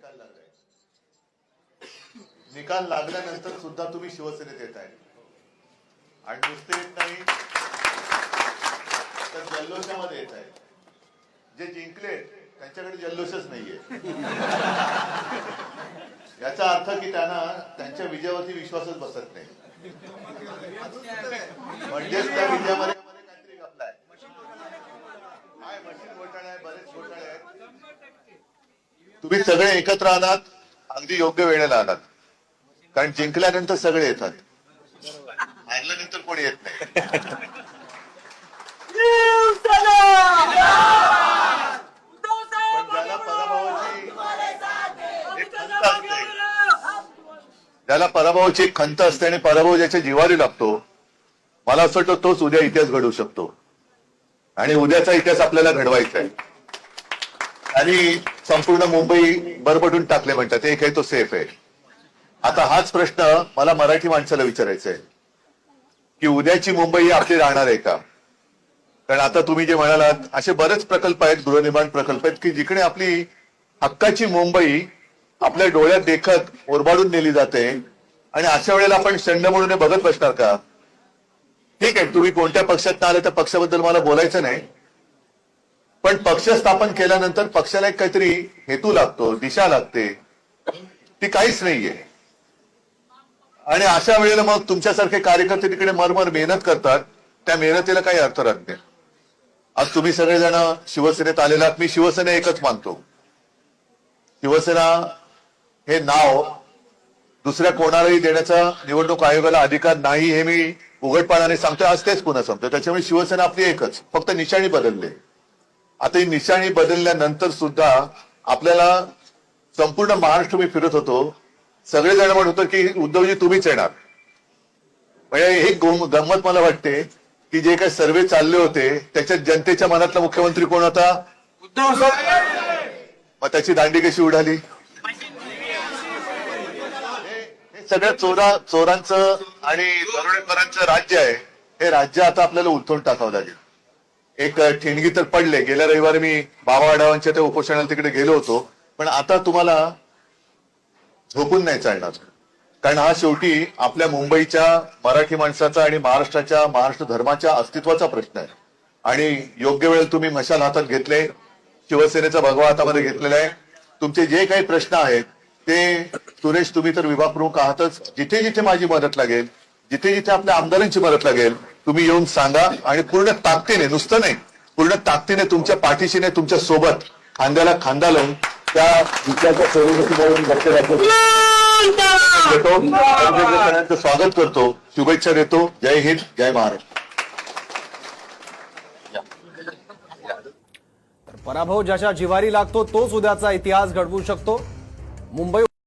निकाल लागलाय. निकाल लागल्यानंतर सुद्धा तुम्ही शिवसेनेत येत आहे. आणि नुसते येत नाही तर जल्लोषामध्ये येत आहे. जे जिंकले त्यांच्याकडे जल्लोषच नाहीये. याचा अर्थ की त्यांना त्यांच्या विजयावरती विश्वासच बसत नाही. म्हणजेच त्या विजयामध्ये तुम्ही सगळे एकत्र आलात अगदी योग्य वेळेला आलात. कारण जिंकल्यानंतर सगळे येतात. हारल्यानंतर कोणी येत नाही. त्याला पराभवाची एक खंत असते आणि पराभव ज्याच्या जीवारी लागतो मला असं वाटतं तोच उद्या इतिहास घडवू शकतो. आणि उद्याचा इतिहास आपल्याला घडवायचा आहे. आणि संपूर्ण मुंबई बरबटून टाकले म्हणतात. एक आहे तो सेफ आहे. आता हाच प्रश्न मला मराठी माणसाला विचारायचा आहे की उद्याची मुंबई ही आपली राहणार आहे का? कारण आता तुम्ही जे म्हणालात असे बरेच प्रकल्प आहेत गृहनिर्माण प्रकल्प आहेत की जिकडे आपली हक्काची मुंबई आपल्या डोळ्यात देखत ओरबाडून नेली जाते आणि अशा वेळेला आपण संड म्हणून हे बघत बसणार का? ठीक आहे तुम्ही कोणत्या पक्षात आले त्या पक्षाबद्दल मला बोलायचं नाही. पण पक्ष स्थापन केल्यानंतर पक्षाला एक काहीतरी हेतू लागतो दिशा लागते. ती काहीच नाहीये. आणि अशा वेळेला मग तुमच्यासारखे कार्यकर्ते तिकडे मरमर मेहनत करतात त्या मेहनतीला काही अर्थ राहत नाही. आज तुम्ही सगळेजण शिवसेनेत आलेला आहात मी शिवसेना एकच मानतो. शिवसेना हे नाव दुसऱ्या कोणालाही देण्याचा निवडणूक आयोगाला अधिकार नाही हे मी उघडपणाने सांगतोय आज तेच पुन्हा सांगतोय. त्याच्यामुळे शिवसेना आपली एकच फक्त निशाणी बदलले आता ही निशाणी बदलल्यानंतर सुद्धा आपल्याला संपूर्ण महाराष्ट्र मी फिरत होतो. सगळेजण म्हणत होतो की उद्धवजी तुम्हीच येणार. म्हणजे ही गुम- गंमत मला वाटते की जे काही सर्वे चालले होते त्याच्यात जनतेच्या मनातला मुख्यमंत्री कोण होता? मग त्याची दांडी कशी उडाली? हे सगळ्या चोरा चोरांचं आणि दरोडेखोरांचं राज्य आहे. हे राज्य आता आपल्याला उलथून टाकावं लागेल. एक ठिणगी तर पडले. गेल्या रविवारी मी बाबा आढावांच्या त्या उपोषणाला तिकडे गेलो होतो. पण आता तुम्हाला झोपून नाही चालणार. कारण हा शेवटी आपल्या मुंबईच्या मराठी माणसाचा आणि महाराष्ट्राच्या महाराष्ट्र धर्माच्या अस्तित्वाचा प्रश्न आहे. आणि योग्य वेळ तुम्ही मशाल हातात घेतले शिवसेनेचा भगवा हातामध्ये घेतलेला आहे. तुमचे जे काही प्रश्न आहेत ते सुरेश तुम्ही तर विभाग प्रमुख आहातच. जिथे जिथे माझी मदत लागेल जिथे जिथे आपल्या आमदारांची मदत लागेल तुम्ही येऊन सांगा आणि पूर्ण ताकदीने नुसतं नाही पूर्ण ताकदीने तुमच्या पाठीशीने तुमच्यासोबत खांद्याला खांदा लावून त्या स्वागत करतो. शुभेच्छा देतो. जय हिंद जय महाराष्ट्र पराभव ज्याच्या जिवारी लागतो तोच उद्याचा इतिहास घडवू शकतो. मुंबई